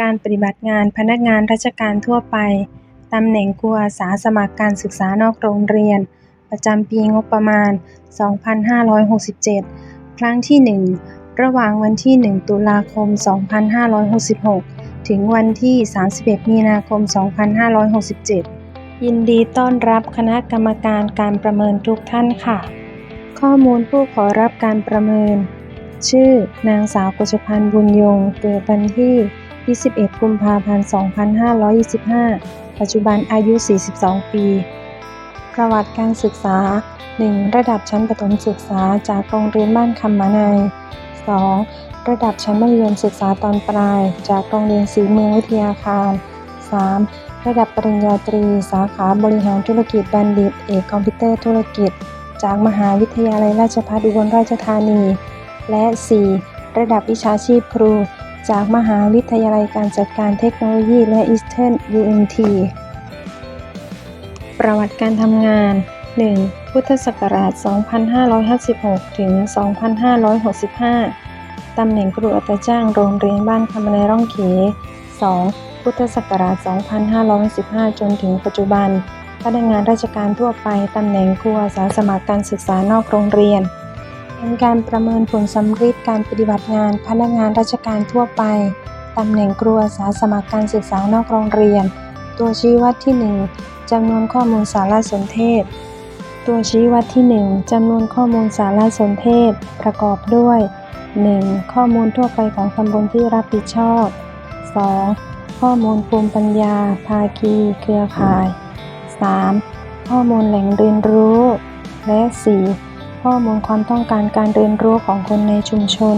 การปฏิบัติงานพนักงานราชการทั่วไป ตำแหน่งครูอาสาสมัครการศึกษานอกโรงเรียน ประจำปีงบประมาณ 2567 ครั้งที่ 1 ระหว่างวันที่ 1 ตุลาคม 2566 ถึงวันที่ 31 มีนาคม 2567 ยินดีต้อนรับคณะกรรมการการประเมินทุกท่านค่ะ ข้อมูลผู้ขอรับการประเมิน ชื่อ นางสาวกฤษพันธ์บุญยงเกิดวันที่ 21กุมภาพันธ์ 2525 ปัจจุบันอายุ 42 ปี ประวัติการศึกษา 1. ระดับชั้นประถมศึกษาจากโรงเรียนบ้านคำมะนาย 2. ระดับชั้นมัธยมศึกษาตอนปลาย จากโรงเรียนศรีเมืองวิทยาคาร 3. ระดับปริญญาตรี สาขาบริหารธุรกิจบัณฑิต เอกคอมพิวเตอร์ธุรกิจ จากมหาวิทยาลัยราชภัฏอุบลราชธานี และ 4. ระดับวิชาชีพครู จากมหาวิทยาลัยการจัดการเทคโนโลยีและ Eastern UMT ประวัติการทำงาน 1. พุทธศักราช 2556 ถึง 2565 ตำแหน่งครูอัตราจ้างโรงเรียนบ้านคำในร่องเข 2. พุทธศักราช 2515 จนถึงปัจจุบัน พนักงานราชการทั่วไป ตำแหน่งครูอาสาสมัครการศึกษานอกโรงเรียน เป็นการประเมินผลสำฤทธิ์การปฏิบัติงานพนักงานราชการทั่วไป ตำแหน่งครูอาสาสมัครการศึกษานอกโรงเรียน ตัวชี้วัดที่ 1จำนวนข้อมูลสารสนเทศ ตัวชี้วัดที่ 1จำนวนข้อมูลสารสนเทศ ประกอบด้วย 1. ข้อมูลทั่วไปของตำบลที่รับผิดชอบ 2. ข้อมูลภูมิปัญญา ภาคี เครือข่าย 3. ข้อมูลแหล่งเรียนรู้ และ 4. ข้อมูลความต้องการการเรียนรู้ของคนในชุมชน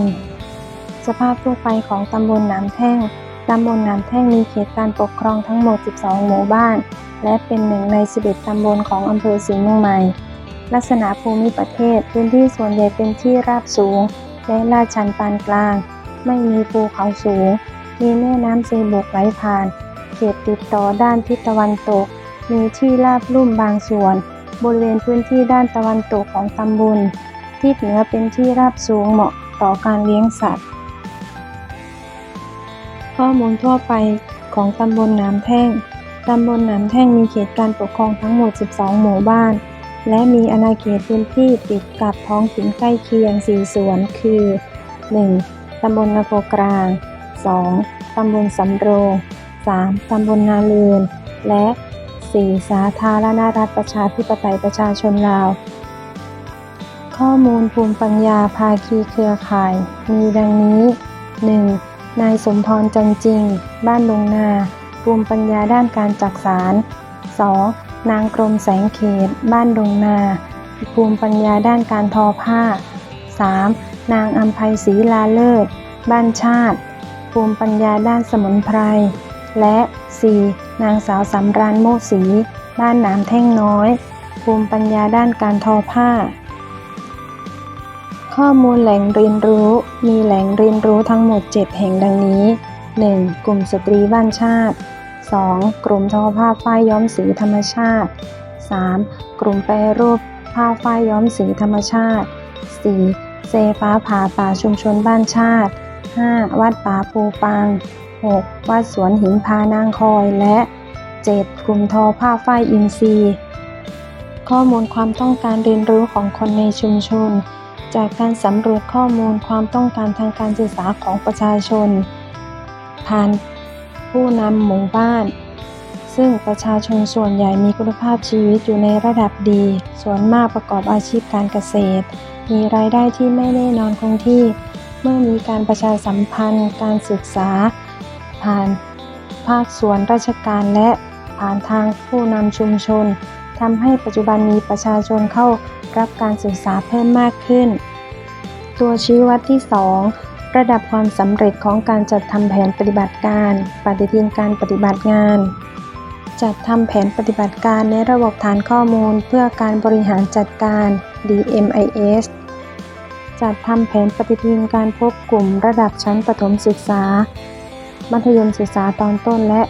สภาพทั่วไปของตำบลหนามแท่ง ตำบลหนามแท่งมีเขตการปกครองทั้งหมด 12 หมู่บ้าน และเป็นหนึ่งใน 11 ตำบลของอำเภอศรีเมืองใหม่ ลักษณะภูมิประเทศพื้นที่ส่วนใหญ่เป็นที่ราบสูง และลาดชันปานกลาง ไม่มีภูเขาสูง มีแม่น้ำเซบกไหลผ่าน เขตติดต่อด้านทิศตะวันตก มีที่ราบลุ่มบางส่วน บริเวณพื้นที่ด้านตะวันตกของตำบลทิศเหนือเป็นที่ราบสูงเหมาะต่อการเลี้ยงสัตว์ ข้อมูลทั่วไปของตำบลนามแท่ง ตำบลนามแท่งมีเขตการปกครองทั้งหมด 12 หมู่บ้าน และมีอาณาเขตพื้นที่ติดกับท้องถิ่นใกล้เคียง 4 ส่วนคือ 1. ตำบลนาโพกลาง 2. ตำบลสำโรง 3. ตำบลนาเลือนและ 4. สาธารณรัฐประชาธิปไตยประชาชนลาว ข้อมูลภูมิปัญญาภาคีเครือข่าย มีดังนี้ 1. นายสมพรจันจริง บ้านลงนา ภูมิปัญญาด้านการจักสาร 2. นางกรมแสงเขต บ้านดงนา ภูมิปัญญาด้านการทอผ้า 3. นางอัมภัยศรีลาเลิศ บ้านชาติ ภูมิปัญญาด้านสมุนไพร และ 4. นางสาวสำราญโมกศรีบ้านหนามแท่งน้อย ภูมิปัญญาด้านการทอผ้า ข้อมูลแหล่งเรียนรู้ มีแหล่งเรียนรู้ทั้งหมด 7 แห่งดังนี้ 1. กลุ่มสตรีบ้านชาติ 2. กลุ่มทอผ้าฝ้ายย้อมสีธรรมชาติ 3. กลุ่มแปรรูปผ้าฝ้ายย้อมสีธรรมชาติ 4. เซฟ้าผ่าป่าชุมชนบ้านชาติ 5. วัดป่าภูปัง 6. วัดสวนหินพานางคอย และ 7. กลุ่มทอผ้าฝ้ายอินทรีย์ข้อมูลความต้องการเรียนรู้ของคนในชุมชน จากการสำรวจข้อมูลความต้องการทางการศึกษาของประชาชน ผ่านผู้นำหมู่บ้าน ซึ่งประชาชนส่วนใหญ่มีคุณภาพชีวิตอยู่ในระดับดี ส่วนมากประกอบอาชีพการเกษตร มีรายได้ที่ไม่แน่นอนคงที่ เมื่อมีการประชาสัมพันธ์ การศึกษา ผ่านภาคส่วนราชการและผ่านทางผู้นำชุมชนทำให้ปัจจุบันมีประชาชนเข้ารับการศึกษาเพิ่มมากขึ้น ตัวชี้วัดที่ 2 ระดับความสำเร็จของการจัดทำแผนปฏิบัติการ ปฏิทินการปฏิบัติงาน จัดทำแผนปฏิบัติการในระบบฐานข้อมูลเพื่อการบริหารจัดการ DMIS จัดทำแผนปฏิทินการพบกลุ่มระดับชั้นประถมศึกษา มัธยมศึกษาตอนต้นและ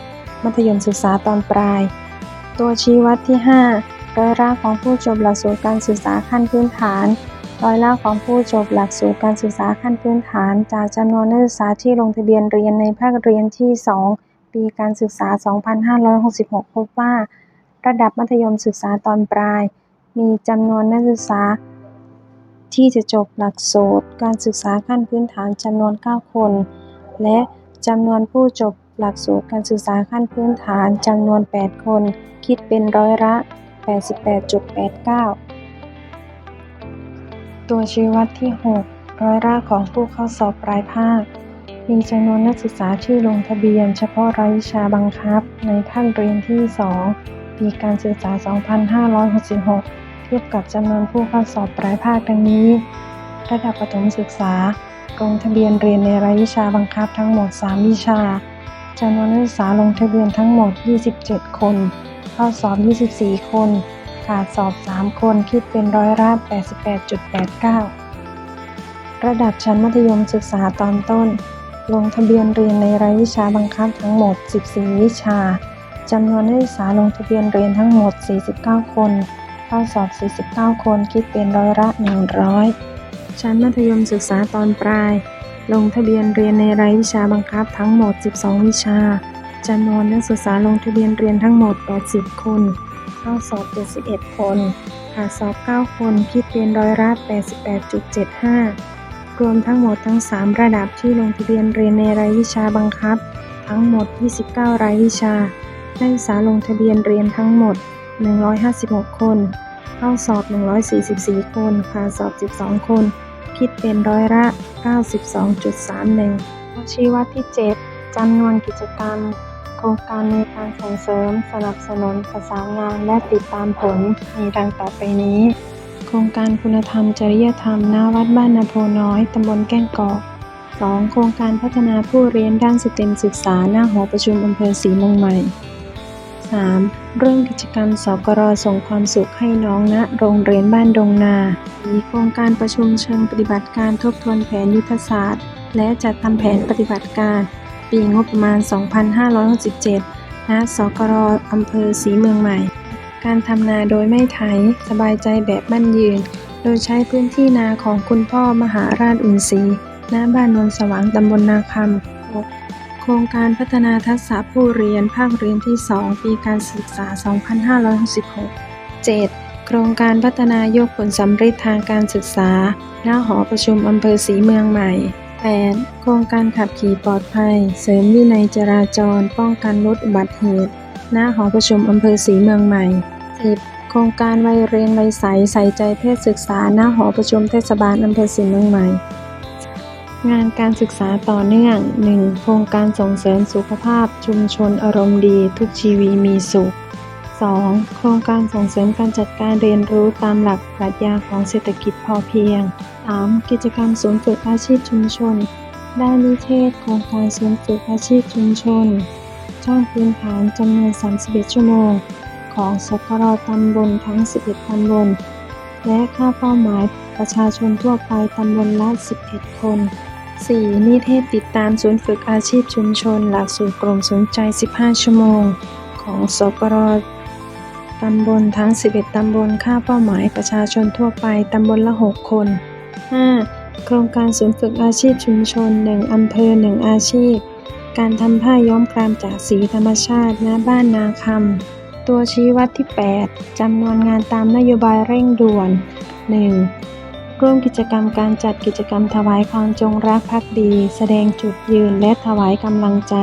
มัธยมศึกษาตอนปลาย ตัวชี้วัดที่ 5รายรับของผู้จบหลักสูตรการศึกษาขั้นพื้นฐาน ร้อยละของผู้จบหลักสูตรการศึกษาขั้นพื้นฐาน จากจำนวนนักศึกษาที่ลงทะเบียนเรียนในภาคเรียนที่ 2 ปีการศึกษา 2566 พบว่า ระดับมัธยมศึกษาตอนปลาย มีจำนวนนักศึกษา ที่จะจบหลักสูตรการศึกษาขั้นพื้นฐานจำนวน 9 คน และ จำนวนผู้จบหลักสูตรการศึกษาขั้นพื้นฐานจำนวน 8 คน คิดเป็นร้อยละ 88.89 ตัวชี้วัดที่ 6 ร้อยละของผู้เข้าสอบปลายภาค มีจำนวนนักศึกษาที่ลงทะเบียน เฉพาะรายวิชาบังคับ ในภาคเรียนที่ 2 ปีการศึกษา 2566 เทียบกับจำนวนผู้เข้าสอบปลายภาคดังนี้ ระดับประถมศึกษา ลงทะเบียนเรียนในรายวิชาบังคับทั้งหมด 3 วิชาจำนวนนักศึกษาลงทะเบียนทั้งหมด 27 คน เข้าสอบ 24 คน ขาดสอบ 3 คน คิดเป็นร้อยละ88.89 ระดับชั้นมัธยมศึกษาตอนต้น ลงทะเบียนเรียนในรายวิชาบังคับทั้งหมด 14 วิชา จำนวนนักศึกษาลงทะเบียนเรียนทั้งหมด 49 คน เข้าสอบ 49 คน คิดเป็นร้อยละ100 ชั้นมัธยมศึกษาตอนปลาย ลงทะเบียนเรียนในรายวิชาบังคับทั้งหมด 12 วิชาจำนวนนักศึกษาลงทะเบียนเรียนทั้งหมด 80 คน เข้าสอบ 71 คนขาดสอบ 9 คนคิดเป็นร้อยละ88.75 รวมทั้งหมดทั้ง 3 ระดับที่ลงทะเบียนเรียนในรายวิชาบังคับ ทั้งหมด 29 รายวิชา นักศึกษาลงทะเบียนเรียนทั้งหมด 156 คน เข้าสอบ 144 คนขาดสอบ 12 คน คิดเป็นร้อยละ 92.31ชี้วัดที่ 7จำนวนกิจกรรม โครงการในการส่งเสริม สนับสนุนประสานงานและติดตามผลมีดังต่อไปนี้ โครงการคุณธรรมจริยธรรมหน้าวัดบ้านนาโพน้อยตำบลแก้งกอก 2. โครงการพัฒนาผู้เรียนด้านสเต็มศึกษาหน้าหอประชุมอำเภอศรีเมืองใหม่ 3. เรื่องกิจกรรมสกรส่งความสุขให้น้องณโรงเรียนบ้านดงนา 4. โครงการประชุมเชิงปฏิบัติการทบทวนแผนยุทธศาสตร์ และจัดทำแผนปฏิบัติการ ปีงบประมาณ 2567ณสกรอำเภอศรีเมืองใหม่ การทำนาโดยไม่ไถ สบายใจแบบมั่นยืน โดยใช้พื้นที่นาของคุณพ่อมหาราชอุ่นศรีณบ้านโนนสว่างตำบลนาคำ รงการพัฒนาทักษะผู้เรียนภาคเรียนที่ 2 ปีการศึกษา 2566 7. โครงการพัฒนายกผลสำเร็จทางการศึกษา หน้าหอประชุมอำเภอศรีเมืองใหม่ 8. โครงการขับขี่ปลอดภัย เสริมวินัยจราจร ป้องกันลดอุบัติเหตุ หน้าหอประชุมอำเภอศรีเมืองใหม่ 10. โครงการวัยเรียนวัยใสใส่ใจเพศศึกษา หน้าหอประชุมเทศบาลอำเภอศรีเมืองใหม่ งานการศึกษาต่อเนื่อง 1. โครงการส่งเสริมสุขภาพชุมชนอารมณ์ดี ทุกชีวีมีสุข 2. โครงการส่งเสริมการจัดการเรียนรู้ตามหลักปรัชญาของเศรษฐกิจพอเพียง 3. กิจกรรมศูนย์ฝึกอาชีพชุมชนด้านนิเทศโครงการศูนย์ฝึกอาชีพชุมชน ช่องพื้นฐานจำนวน 31 ชั่วโมง ของสกรตำบลทั้ง 11 ตำบล และค่าเป้าหมายประชาชนทั่วไปตำบลละ 11 คน 4. นิเทศติดตามศูนย์ฝึกอาชีพชุมชน หลักสูตรกลุ่มสนใจ 15 ชั่วโมง ของสกรตำบลทั้ง 11 ตำบลค่าเป้าหมายประชาชนทั่วไป ตำบลละ 6 คน 5. โครงการศูนย์ฝึกอาชีพชุมชน 1 อำเภอ 1 อาชีพ การทำผ้าย้อมครามจากสีธรรมชาติณบ้านนาคำ ตัวชี้วัดที่ 8 จำนวนงานตามนโยบายเร่งด่วน 1. ร่วมกิจกรรมการจัดกิจกรรมถวายความจงรักภักดี แสดงจุดยืนและถวายกำลังใจ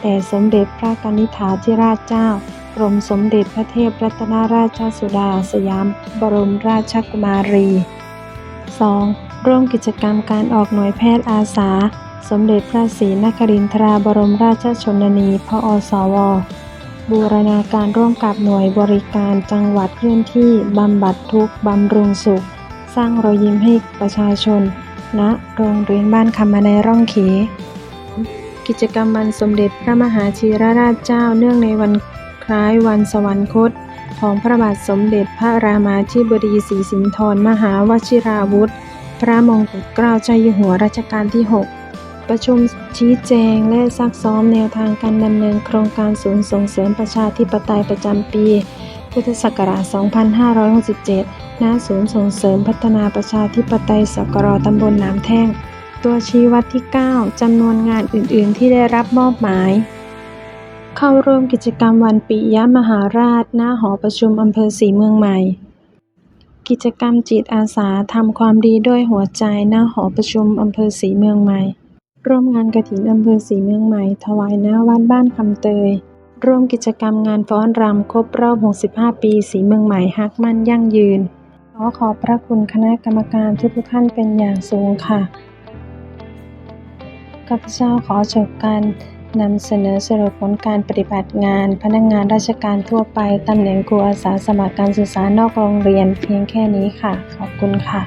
แด่สมเด็จพระกนิษฐาธิราชเจ้ากรมสมเด็จพระเทพรัตนราชสุดาสยาม บรมราชกุมารี 2. ร่วมกิจกรรมการออกหน่วยแพทย์อาสา สมเด็จพระศรีนครินทราบรมราชชนนี พอสว บูรณาการร่วมกับหน่วยบริการจังหวัดเคลื่อนที่ บำบัดทุกข์ บำรุงสุข สร้างรอยยิ้มให้ประชาชนณโรงเรียนบ้านคำมาในร่องเข กิจกรรมวันสมเด็จพระมหาชีรราชเจ้าเนื่องในวันคล้ายวันสวรรคต ของพระบาทสมเด็จพระรามาธิบดีศรีสินธรมหาวชิราวุธ พระมงกุฎเกล้าเจ้าอยู่หัวรัชกาลที่ 6 ประชุมชี้แจงและซักซ้อมแนวทางการดำเนินโครงการศูนย์ส่งเสริมประชาธิปไตยประจำปี พุทธศักราช 2567 ณ ศูนย์ส่งเสริมพัฒนาประชาธิปไตยสกรตำบลน้ำแท่ง ตัวชี้วัดที่ 9 จำนวนงานอื่น ๆ ที่ได้รับมอบหมาย เข้าร่วมกิจกรรมวันปิยมหาราชณหอประชุมอำเภอสีเมืองใหม่ กิจกรรมจิตอาสาทำความดีด้วยหัวใจณหอประชุมอำเภอสีเมืองใหม่ ร่วมงานกฐินอำเภอสีเมืองใหม่ ถวายณวัดบ้านคำเตย ร่วมกิจกรรมงานฟ้อนรำครบรอบ 65 ปีสีเมืองใหม่ฮักมั่นยั่งยืน ขอขอบพระคุณคณะกรรมการทุกท่านเป็นอย่างสูงค่ะข้าพเจ้าขอจบการนำเสนอสรุปผลการปฏิบัติงาน พนักงานราชการทั่วไปตำแหน่งครูอาสาสมัครการศึกษานอกโรงเรียนเพียงแค่นี้ค่ะ ขอบคุณค่ะ